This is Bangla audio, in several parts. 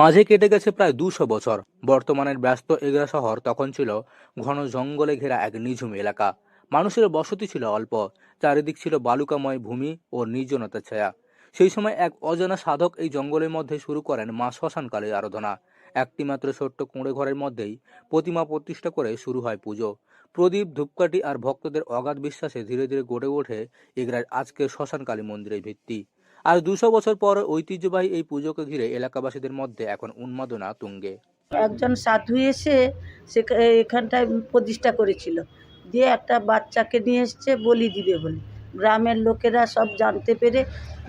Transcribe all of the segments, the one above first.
মাঝে কেটে গেছে প্রায় দুশো বছর। বর্তমানের ব্যস্ত এগরা শহর তখন ছিল ঘন জঙ্গলে ঘেরা এক নিঝুম এলাকা। মানুষের বসতি ছিল অল্প, চারিদিক ছিল বালুকাময় ভূমি ও নির্জনতার ছায়া। সেই সময় এক অজানা সাধক এই জঙ্গলের মধ্যে শুরু করেন মা শ্মশানকালীর আরাধনা। একটি মাত্র ছোট্ট কুঁড়ে ঘরের মধ্যেই প্রতিমা প্রতিষ্ঠা করে শুরু হয় পুজো। প্রদীপ, ধূপকাঠি আর ভক্তদের অগাধ বিশ্বাসে ধীরে ধীরে গড়ে ওঠে এগরার আজকের শ্মশানকালী মন্দিরের ভিত্তি। আর দুশো বছর পর ঐতিহ্যবাহী এই পুজোকে ঘিরে এলাকাবাসীদের মধ্যে এখন উন্মাদনা তুঙ্গে। একজন সাধু এসে এখানটায় প্রতিষ্ঠা করেছিল। দিয়ে একটা বাচ্চাকে নিয়ে এসছে বলি দিবে বলে। গ্রামের লোকেরা সব জানতে পেরে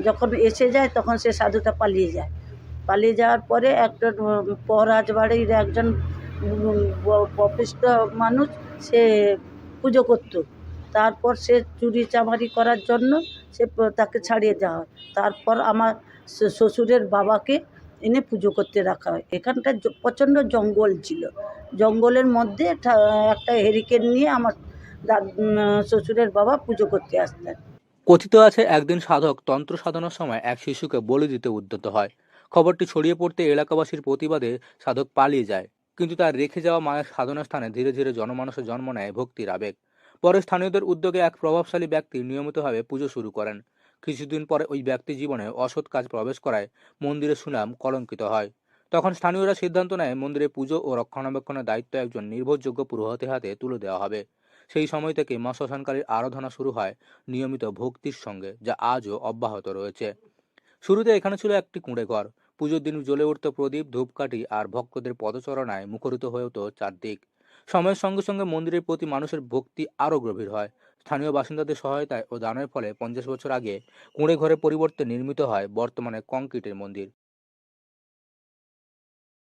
যখন এসে যায় তখন সে সাধুটা পালিয়ে যায়। পালিয়ে যাওয়ার পরে একটা পরাজ বাড়ির একজন বপিষ্ঠ মানুষ সে পুজো করতো। তারপর সে চুরি চামারি করার জন্য সে তাকে ছাড়িয়ে দেওয়া হয়। তারপর আমার শ্বশুরের বাবাকে এনে পুজো করতে রাখা হয়। এখানটা প্রচণ্ড জঙ্গল ছিল। জঙ্গলের মধ্যে একটা হেরিকেন নিয়ে আমার শ্বশুরের বাবা পুজো করতে আসতেন। কথিত আছে, একদিন সাধক তন্ত্র সাধনার সময় এক শিশুকে বলি দিতে উদ্যত হয়। খবরটি ছড়িয়ে পড়তে এলাকাবাসীর প্রতিবাদে সাধক পালিয়ে যায়। কিন্তু তার রেখে যাওয়া মায়ের সাধনা স্থানে ধীরে ধীরে জনমানসে জন্ম নেয় ভক্তির আবেগ। পরে স্থানীয়দের উদ্যোগে এক প্রভাবশালী ব্যক্তি নিয়মিতভাবে পুজো শুরু করেন। কিছুদিন পরে ওই ব্যক্তি জীবনে অসৎ কাজ প্রবেশ করায় মন্দিরের সুনাম কলঙ্কিত হয়। তখন স্থানীয়রা সিদ্ধান্ত নেয় মন্দিরে পুজো ও রক্ষণাবেক্ষণের দায়িত্ব একজন নির্ভরযোগ্য পুরোহিতের হাতে তুলে দেওয়া হবে। সেই সময় থেকে মা আরাধনা শুরু হয় নিয়মিত ভক্তির সঙ্গে, যা আজও অব্যাহত রয়েছে। শুরুতে এখানে ছিল একটি কুঁড়ে ঘর। পুজোর দিন জ্বলে উঠত প্রদীপ, ধূপকাঠি আর ভক্তদের পদচরণায় মুখরিত হয়ে হতো চারদিক। সময়ের সঙ্গে সঙ্গে মন্দিরের প্রতি মানুষের ভক্তি আরও গভীর হয়। স্থানীয় বাসিন্দাদের সহায়তায় ও দানের ফলে পঞ্চাশ বছর আগে কুঁড়ে ঘরের পরিবর্তে নির্মিত হয় বর্তমানে কংক্রিটের মন্দির।